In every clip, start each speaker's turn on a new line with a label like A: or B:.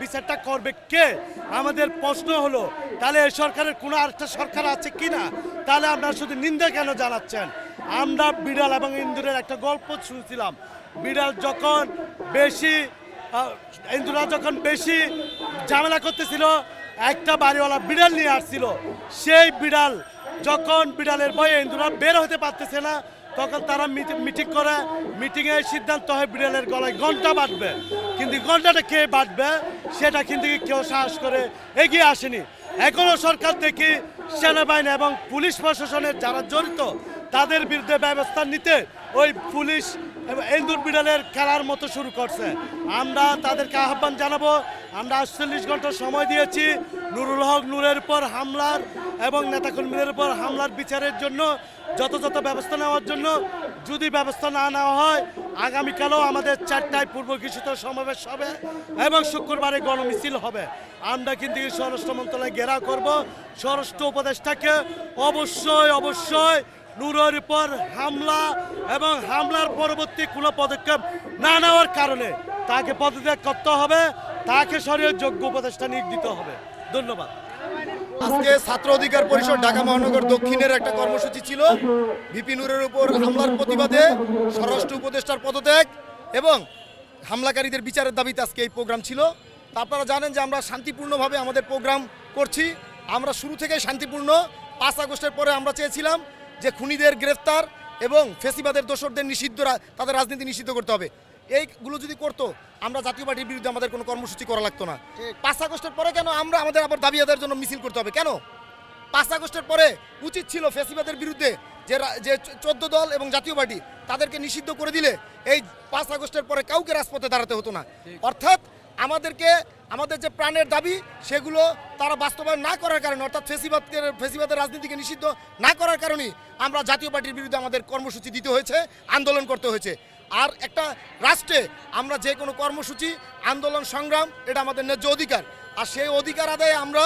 A: বিচারটা করবে কে? আমাদের প্রশ্ন হলো, তাহলে এই সরকারের কোনো আরেকটা সরকার আছে কি না তাহলে আপনারা শুধু নিন্দা কেন জানাচ্ছেন? আমরা বিড়াল এবং ইন্দুরের একটা গল্প শুনছিলাম। বিড়াল যখন বেশি ইন্দুরা যখন বেশি ঝামেলা করতেছিল, একটা বাড়িওয়ালা বিড়াল নিয়ে আসছিল। সেই বিড়াল, যখন বিড়ালের ভয়ে ইন্দুরা বের হতে পারতেছে না তখন তারা মিটিং করে, মিটিংয়ে সিদ্ধান্ত হয় বিড়ালের গলায়। ঘণ্টা বাঁধবে। কিন্তু ঘন্টাটা কে বাঁধবে, সেটা কিন্তু কেউ সাহস করে এগিয়ে আসেনি। এখনও সরকার থেকে সেনাবাহিনী এবং পুলিশ প্রশাসনের যারা জড়িত, তাদের বিরুদ্ধে ব্যবস্থা নিতে ওই পুলিশ এবং এন্দুর বিড়ালের খেলার মতো শুরু করছে। আমরা তাদেরকে আহ্বান জানাব। আমরা আটচল্লিশ ঘণ্টা সময় দিয়েছি। নুরুল হক নূরের উপর হামলার এবং নেতাকর্মীদের উপর হামলার বিচারের জন্য যথাযথ ব্যবস্থা নেওয়ার জন্য যদি ব্যবস্থা না নেওয়া হয়, আগামীকালও আমাদের চারটায় পূর্ব ঘোষিত সমাবেশ হবে এবং শুক্রবারে গণমিছিল হবে। আমরা কিন্তু স্বরাষ্ট্র মন্ত্রণালয় ঘেরাও করব। স্বরাষ্ট্র উপদেষ্টাকে অবশ্যই অবশ্যই নূরের উপর হামলা এবং হামলার পরবর্তী কোনো পদক্ষেপ না নেওয়ার কারণে তাকে পদত্যাগ করতে হবে। তাকে সরিয়ে যোগ্য উপদেষ্টা নিয়োগ দিতে হবে। ধন্যবাদ।
B: আজকে ছাত্র অধিকার পরিষদ ঢাকা মহানগর দক্ষিণের একটা কর্মসূচি ছিল। বিপিনুরের উপর হামলার প্রতিবাদে স্বরাষ্ট্র উপদেষ্টার পদত্যাগ এবং হামলাকারীদের বিচারের দাবিতে আজকে এই প্রোগ্রাম ছিল। আপনারা জানেন যে আমরা শান্তিপূর্ণভাবে আমাদের প্রোগ্রাম করছি। আমরা শুরু থেকেই শান্তিপূর্ণ। পাঁচ আগস্টের পরে আমরা চেয়েছিলাম যে খুনিদের গ্রেফতার এবং ফেসিবাদের দোষরদের নিষিদ্ধ তাদের রাজনীতি নিষিদ্ধ করতে হবে। এইগুলো যদি করতো আমরা জাতীয় পার্টির বিরুদ্ধে আমাদের কোনো কর্মসূচি করা লাগতো না। পাঁচ আগস্টের পরে কেন আমরা আমাদের আবার দাবি আদায়ের জন্য মিছিল করতে হবে? কেন? পাঁচ আগস্টের পরে উচিত ছিল ফেসিবাদের বিরুদ্ধে যে যে চোদ্দ দল এবং জাতীয় পার্টি তাদেরকে নিষিদ্ধ করে দিলে এই পাঁচ আগস্টের পরে কাউকে রাজপথে দাঁড়াতে হতো না। অর্থাৎ আমাদেরকে আমাদের যে প্রাণের দাবি, সেগুলো তারা বাস্তবায়ন না করার কারণে, অর্থাৎ ফেসিবাদকে, ফেসিবাদের রাজনীতিকে নিষিদ্ধ না করার কারণেই আমরা জাতীয় পার্টির বিরুদ্ধে আমাদের কর্মসূচি দিতে হয়েছে, আন্দোলন করতে হয়েছে। আর একটা রাষ্ট্রে আমরা যে কোনো কর্মসূচি, আন্দোলন, সংগ্রাম, এটা আমাদের ন্যায্য অধিকার। আর সেই অধিকার আদায়ে আমরা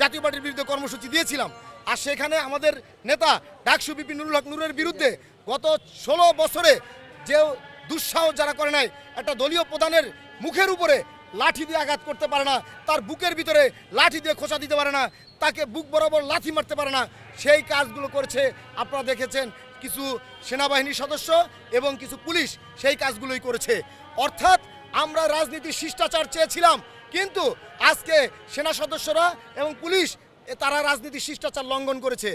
B: জাতীয় পার্টির বিরুদ্ধে কর্মসূচি দিয়েছিলাম। আর সেখানে আমাদের নেতা ডাকসু বিপিন হক নুরের বিরুদ্ধে গত ষোলো বছরে যে দুঃসাহস যারা করে নাই, একটা দলীয় প্রধানের মুখের উপরে লাঠি দিয়ে আঘাত করতে পারে না, তার বুকের ভিতরে লাঠি দিয়ে খোঁচা দিতে পারে না, তাকে বুক বরাবর লাথি মারতে পারে না। সেই কাজগুলো করেছে, আপনারা দেখেছেন, কিছু সেনাবাহিনীর সদস্য এবং কিছু পুলিশ সেই কাজগুলোই করেছে। অর্থাৎ আমরা রাজনীতির শিষ্টাচার চেয়েছিলাম, কিন্তু আজকে সেনা সদস্যরা এবং পুলিশ তারা রাজনীতির শিষ্টাচার লঙ্ঘন করেছে।